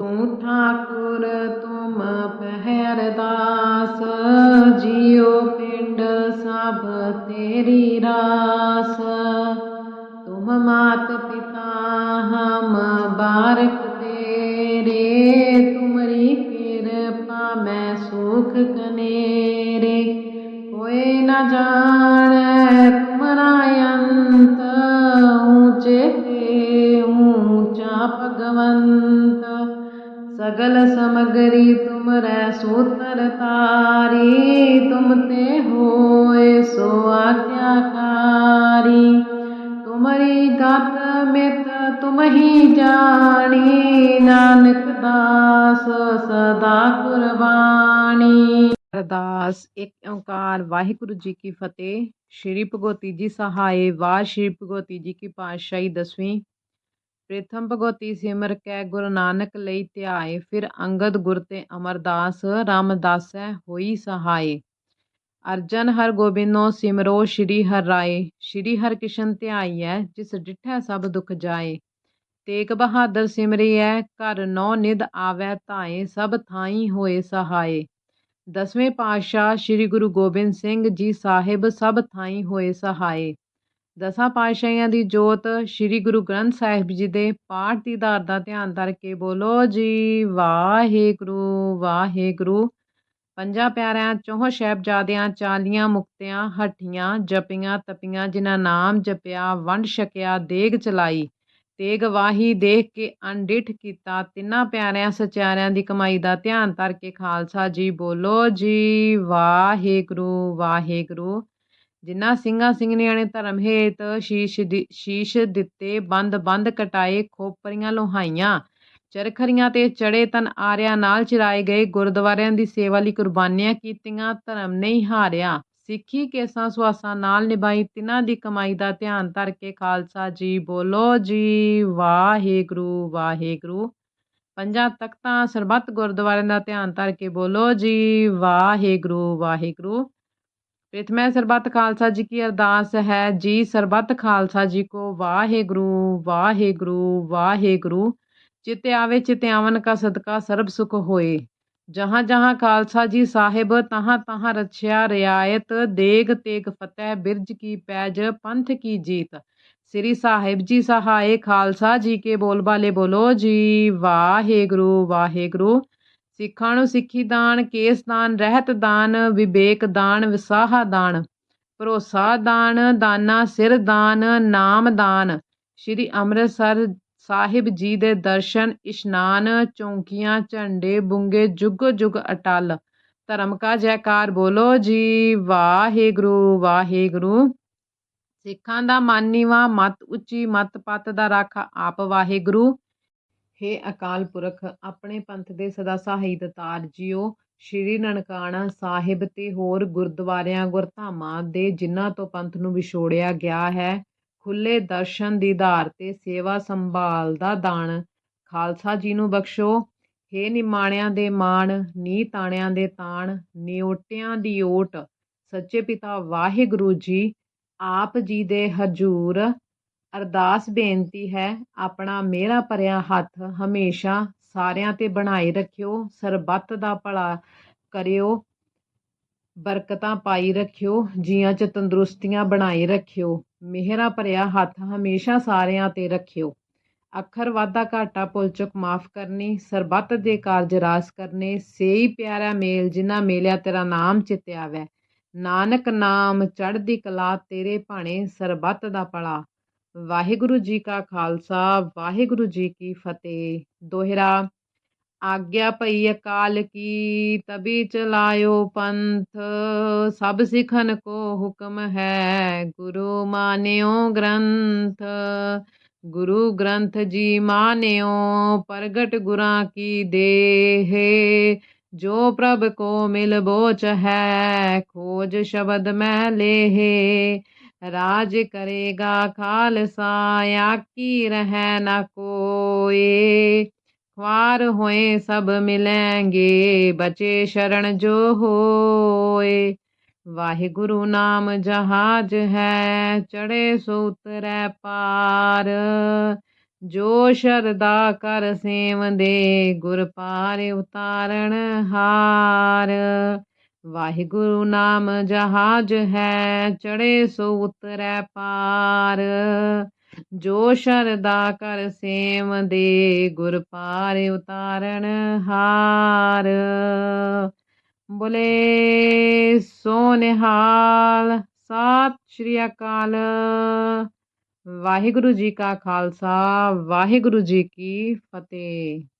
ਤੂੰ ਠਾਕੁਰ, ਤੁਮ ਪਹਿਰਦਾਸ, ਜਿਉ ਪਿੰਡ ਸਭ ਤੇਰੀ ਰਾਸ। ਤੁਮ ਮਾਤ ਪਿਤਾ, ਹਮ ਬਾਰਕ ਤੇਰੇ, ਤੁਮਰੀ ਕਿਰਪਾ ਮੈਂ ਸੁਖ ਕਨੇਰੇ। ਕੋਈ ਨ ਜਾਣੈ ਸਗਲ ਸਮਗਰੀ ਤੁਮਰੈ ਸੂਤਰ ਤਾਰੀ, ਤੁਮ ਤੇ ਹੋਏ ਸੋ ਆਗਿਆਕਾਰੀ। ਤੁਮਰੀ ਗਤ ਮਿਤ ਤੁਮ ਹੀ ਜਾਣੀ, ਨਾਨਕ ਦਾਸ ਸਦਾ ਕੁਰਬਾਨੀ। ਅਰਦਾਸ ਇੱਕ ਓੰਕਾਰ ਵਾਹਿਗੁਰੂ ਜੀ ਕੀ ਫਤਿਹ। ਸ਼੍ਰੀ ਭਗਵਤੀ ਜੀ ਸਹਾਏ ਵਾਰ ਸ਼੍ਰੀ ਭਗਵਤੀ ਜੀ ਕੀ ਪਾਤਸ਼ਾਹੀ ਦਸਵੀਂ। ਪ੍ਰਿਥਮ ਭਗਵਤੀ ਸਿਮਰ ਕੈ ਗੁਰੂ ਨਾਨਕ ਲਈ ਧਿਆਏ, ਫਿਰ ਅੰਗਦ ਗੁਰ ਤੇ ਅਮਰਦਾਸ, ਰਾਮਦਾਸੈ ਹੋਈ ਸਹਾਏ। ਅਰਜਨ ਹਰ ਗੋਬਿੰਦੋ ਸਿਮਰੋ ਸ਼੍ਰੀ ਹਰਿ ਰਾਏ, ਸ਼੍ਰੀ ਹਰਿ ਕ੍ਰਿਸ਼ਨ ਧਿਆਈਐ, ਜਿਸ ਡਿਠੈ ਸਭ ਦੁਖ ਜਾਏ। ਤੇਗ ਬਹਾਦਰ ਸਿਮਰਿਐ, ਘਰ ਨੌ ਨਿਧ ਆਵੈ ਧਾਏ, ਸਭ ਥਾਈ ਹੋਏ ਸਹਾਏ। ਦਸਵੇਂ ਪਾਤਸ਼ਾਹ ਸ੍ਰੀ ਗੁਰੂ ਗੋਬਿੰਦ ਸਿੰਘ ਜੀ ਸਾਹਿਬ ਸਭ ਥਾਈ ਹੋਏ ਸਹਾਏ। ਦਸਾਂ ਪਾਤਸ਼ਾਹੀਆਂ ਦੀ ਜੋਤ ਸ੍ਰੀ ਗੁਰੂ ਗ੍ਰੰਥ ਸਾਹਿਬ ਜੀ ਦੇ ਪਾਠ ਦੀ ਧਾਰ ਦਾ ਧਿਆਨ ਧਰ ਕੇ ਬੋਲੋ ਜੀ, ਵਾਹਿਗੁਰੂ ਵਾਹਿਗੁਰੂ। ਪੰਜਾਂ ਪਿਆਰਿਆਂ, ਚੌਹ ਸਾਹਿਬਜ਼ਾਦਿਆਂ ਚਾਲੀਆਂ ਮੁਕਤਿਆਂ, ਹੱਠੀਆਂ, ਜਪੀਆਂ, ਤਪੀਆਂ, ਜਿਨ੍ਹਾਂ ਨਾਮ ਜਪਿਆ, ਵੰਡ ਛਕਿਆ, ਦੇਗ ਚਲਾਈ, ਤੇਗ ਵਾਹੀ, ਦੇਖ ਕੇ ਅਣਡਿਠ ਕੀਤਾ, ਤਿੰਨਾਂ ਪਿਆਰਿਆਂ, ਸਚਿਆਰਿਆਂ ਦੀ ਕਮਾਈ ਦਾ ਧਿਆਨ ਧਰ ਕੇ ਖਾਲਸਾ ਜੀ ਬੋਲੋ ਜੀ, ਵਾਹਿਗੁਰੂ ਵਾਹਿਗੁਰੂ। ਜਿਨ੍ਹਾਂ ਸਿੰਘਾਂ ਸਿੰਘਣੀਆਂ ਨੇ ਧਰਮ ਹੇਤ ਸ਼ੀਸ਼ ਦਿ- ਸ਼ੀਸ਼ ਦਿੱਤੇ ਬੰਦ ਬੰਦ ਕਟਾਏ ਖੋਪਰੀਆਂ ਲੋਹਾਈਆਂ। ਚਰਖਰੀਆਂ ਤੇ ਚੜੇ ਤਨ ਆਰਿਆਂ ਨਾਲ ਚਿਰਾਏ ਗਏ ਗੁਰਦੁਆਰਿਆਂ ਦੀ ਸੇਵਾ ਲਈ ਕੁਰਬਾਨੀਆਂ ਕੀਤੀਆਂ, ਧਰਮ ਨਹੀਂ ਹਾਰਿਆ। ਸਿੱਖੀ ਕੇਸਾਂ ਸੁਆਸਾਂ ਨਾਲ ਨਿਭਾਈ, ਤਿਨਾਂ ਦੀ ਕਮਾਈ ਦਾ ਧਿਆਨ ਧਰ ਕੇ ਖਾਲਸਾ ਜੀ ਬੋਲੋ ਜੀ, ਵਾਹਿਗੁਰੂ ਵਾਹਿਗੁਰੂ। ਪੰਜਾਂ ਤਖਤਾਂ ਸਰਬੱਤ ਗੁਰਦੁਆਰਿਆਂ ਦਾ ਧਿਆਨ ਧਰ ਕੇ ਬੋਲੋ ਜੀ, ਵਾਹਿਗੁਰੂ ਵਾਹਿਗੁਰੂ। ਪ੍ਰਥਮੈ ਸਰਬੱਤ ਖਾਲਸਾ ਜੀ ਕੀ ਅਰਦਾਸ ਹੈ। ਜੀ ਸਰਬੱਤ ਖਾਲਸਾ ਜੀ ਕੋ ਵਾਹਿਗੁਰੂ ਵਾਹਿਗੁਰੂ ਵਾਹਿਗੁਰੂ। ਚਿਤ ਆਵੇ, ਚਿਤ ਆਵਨ ਕਾ ਸਦਕਾ, ਸਰਬ ਸੁਖ ਹੋਏ। ਜਹਾਂ ਜਹਾਂ ਖਾਲਸਾ ਜੀ ਸਾਹਿਬ, ਤਹਾਂ ਤਹਾਂ ਰਛਿਆ ਰਿਆਇਤ। ਦੇਗ ਤੇਗ ਫਤਿਹ, ਬਿਰਜ ਕੀ ਪੈਜ, ਪੰਥ ਕੀ ਜੀਤ। ਸ੍ਰੀ ਸਾਹਿਬ ਜੀ ਸਹਾਏ ਖਾਲਸਾ ਜੀ ਕੇ ਬੋਲਬਾਲੇ ਬੋਲੋ ਜੀ। ਵਾਹਿਗੁਰੂ ਵਾਹਿਗੁਰੂ। ਸਿੱਖਾਂ ਨੂੰ ਸਿੱਖੀ ਦਾਨ, ਕੇਸ ਦਾਨ, ਰਹਿਤ ਦਾਨ, ਵਿਵੇਕ ਦਾਨ, ਵਿਸਾਹਾ ਦਾਨ, ਭਰੋਸਾ ਦਾਨ, ਦਾਨਾ, ਸਿਰ ਦਾਨ, ਨਾਮ ਦਾਨ। ਸ਼੍ਰੀ ਅੰਮ੍ਰਿਤਸਰ ਸਾਹਿਬ ਜੀ ਦੇ ਦਰਸ਼ਨ, ਇਸ਼ਨਾਨ, ਚੌਂਕੀਆਂ, ਝੰਡੇ, ਬੁੰਗੇ, ਜੁਗੋ ਜੁਗ ਅਟਲ। ਧਰਮ ਕਾ ਜੈਕਾਰ ਬੋਲੋ ਜੀ, ਵਾਹਿਗੁਰੂ ਵਾਹਿਗੁਰੂ। ਸਿੱਖਾਂ ਦਾ ਮਾਨੀਵਾ ਮਤ ਉੱਚੀ, ਮਤ ਪਤ ਦਾ ਰਾਖਾ, ਆਪ ਵਾਹਿਗੁਰੂ। ਹੇ ਅਕਾਲ ਪੁਰਖ, ਆਪਣੇ ਪੰਥ ਦੇ ਸਦਾ ਸਹਾਈ ਦਤਾਰ ਜੀਓ। ਸ਼੍ਰੀ ਨਨਕਾਣਾ ਸਾਹਿਬ ਤੇ ਹੋਰ ਗੁਰਦੁਆਰਿਆਂ, ਗੁਰਧਾਮਾਂ ਦੇ ਜਿਨ੍ਹਾਂ ਤੋਂ ਪੰਥ ਨੂੰ ਵਿਛੋੜਿਆ ਗਿਆ ਹੈ ਖੁੱਲੇ ਦਰਸ਼ਨ ਦੀਦਾਰ ਤੇ ਸੇਵਾ ਸੰਭਾਲ ਦਾ ਦਾਨ। ਖਾਲਸਾ ਜੀ ਨੂੰ ਬਖਸ਼ੋ। ਹੇ ਨਿਮਾਣਿਆਂ ਦੇ ਮਾਣ ਨੀ ਤਾਣਿਆਂ ਦੇ ਤਾਣ ਨਿਓਟਿਆਂ ਦੀ ਓਟ। ਸੱਚੇ ਪਿਤਾ ਵਾਹਿਗੁਰੂ ਜੀ, ਆਪ ਜੀ ਦੇ ਹਜੂਰ ਅਰਦਾਸ ਬੇਨਤੀ ਹੈ, ਆਪਣਾ ਮੇਰਾ ਭਰਿਆ ਹੱਥ ਹਮੇਸ਼ਾ ਸਾਰਿਆਂ ਤੇ ਬਣਾਈ ਰੱਖਿਓ, ਸਰਬੱਤ ਦਾ ਭਲਾ ਕਰਿਓ, ਬਰਕਤਾਂ ਪਾਈ ਰੱਖਿਓ, ਜੀਆਂ 'ਚ ਤੰਦਰੁਸਤੀਆਂ ਬਣਾਈ ਰੱਖਿਓ, ਮਿਹਰਾ ਭਰਿਆ ਹੱਥ ਹਮੇਸ਼ਾ ਸਾਰਿਆਂ ਤੇ ਰੱਖਿਓ। ਅੱਖਰ ਵਾਧਾ ਘਾਟਾ ਭੁੱਲ ਚੁੱਕ ਮਾਫ ਕਰਨੀ, ਸਰਬੱਤ ਦੇ ਕਾਰਜ ਰਾਸ ਕਰਨੇ, ਸੇਈ ਪਿਆਰਾ ਮੇਲ ਜਿਨ੍ਹਾਂ ਮੇਲਿਆ ਤੇਰਾ ਨਾਮ ਚਿਤ ਆਵੈ। ਨਾਨਕ ਨਾਮ ਚੜ੍ਹਦੀ ਕਲਾ ਤੇਰੇ ਭਾਣੇ, ਸਰਬੱਤ ਦਾ ਭਲਾ ਵਾਹਿਗੁਰੂ ਜੀ ਕਾ ਖਾਲਸਾ, ਵਾਹਿਗੁਰੂ ਜੀ ਕੀ ਫਤਿਹ। ਦੋਹਰਾ, ਆਗਿਆ ਭਈ ਅਕਾਲ ਕੀ, ਤਬੀ ਚਲਾਇਓ ਪੰਥ, ਸਭ ਸਿਖਨ ਕੋ ਹੁਕਮ ਹੈ। ਗੁਰੂ ਮਾਨਿਓ ਗ੍ਰੰਥ, ਗੁਰੂ ਗ੍ਰੰਥ ਜੀ ਮਾਨਿਓ, ਪ੍ਰਗਟ ਗੁਰਾਂ ਕੀ ਦੇਹ। ਜੋ ਪ੍ਰਭ ਕੋ ਮਿਲ ਬੋਚ ਹੈ, ਖੋਜ ਸ਼ਬਦ ਮੈਂ ਲੇਹ। ਰਾਜ ਕਰੇਗਾ ਖਾਲਸਾ ਆਕੀ ਰਹਿ ਨਾ ਕੋਏ। ਖਵਾਰ ਹੋਏ ਸਭ ਮਿਲेंगे ਬਚੇ ਸ਼ਰਨ ਜੋ ਹੋਏ। ਵਾਹਿਗੁਰੂ ਨਾਮ ਜਹਾਜ ਹੈ ਚੜੇ ਸੋ ਉਤਰੈ ਪਾਰ। ਜੋ ਸ਼ਰਦਾ ਕਰ ਸੇਵੰਦੇ ਗੁਰ ਪਾਰ ਉਤਾਰਨ ਹਾਰ। ਵਾਹਿਗੁਰੂ ਨਾਮ ਜਹਾਜ ਹੈ ਚੜੇ ਸੋ ਉਤਰੈ ਪਾਰ। ਜੋ ਸ਼ਰਦਾ ਕਰ ਸੇਵੰਦੇ ਗੁਰ ਪਾਰ ਉਤਾਰਨ ਹਾਰ। ਬੋਲੇ ਸੋ ਨਿਹਾਲ ਸਤਿ ਸ਼੍ਰੀ ਅਕਾਲ। ਵਾਹਿਗੁਰੂ ਜੀ ਕਾ ਖਾਲਸਾ, ਵਾਹਿਗੁਰੂ ਜੀ ਕੀ ਫਤਿਹ।